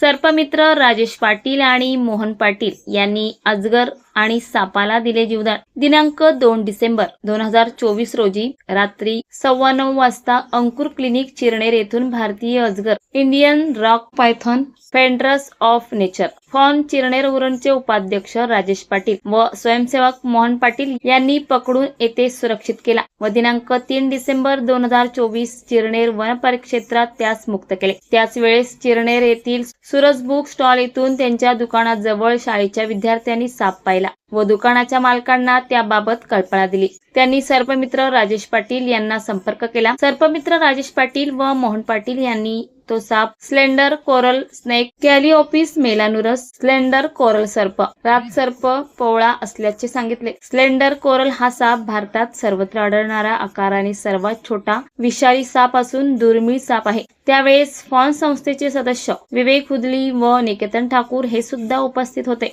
सर्पमित्र राजेश पाटील आणि मोहन पाटील यांनी अजगर आणि सापाला दिले जीवदान. दिनांक दोन डिसेंबर दोन हजार चोवीस रोजी रात्री सव्वा नऊ वाजता अंकुर क्लिनिक चिरणेर येथून भारतीय अजगर Indian rock python friends of nature FON Chirner उरणचे उपाध्यक्ष राजेश पाटील व स्वयंसेवक मोहन पाटील यांनी पकडून येथे सुरक्षित केला व दिनांक तीन डिसेंबर दोन हजार चोवीस चिरणेर वन परिक्षेत्रात त्यास मुक्त केले. त्याच वेळेस चिरणेर येथील सुरज बुक स्टॉल येथून त्यांच्या दुकानाजवळ शाळेच्या विद्यार्थ्यांनी साप पाहिला. व दुकानाच्या मालकांना त्याबाबत कल्पना दिली. त्यांनी सर्पमित्र राजेश पाटील यांना संपर्क केला. सर्पमित्र राजेश पाटील व मोहन पाटील यांनी तो साप slender coral snake Calliophis melanurus slender coral सर्प रात सर्प पोवळा असल्याचे सांगितले. स्लेंडर कोरल हा साप भारतात सर्वत्र आढळणारा आकाराने सर्वात छोटा विषारी साप असून दुर्मिळ साप आहे. त्यावेळेस फॉन संस्थेचे सदस्य विवेक हुदली व निकेतन ठाकूर हे सुद्धा उपस्थित होते.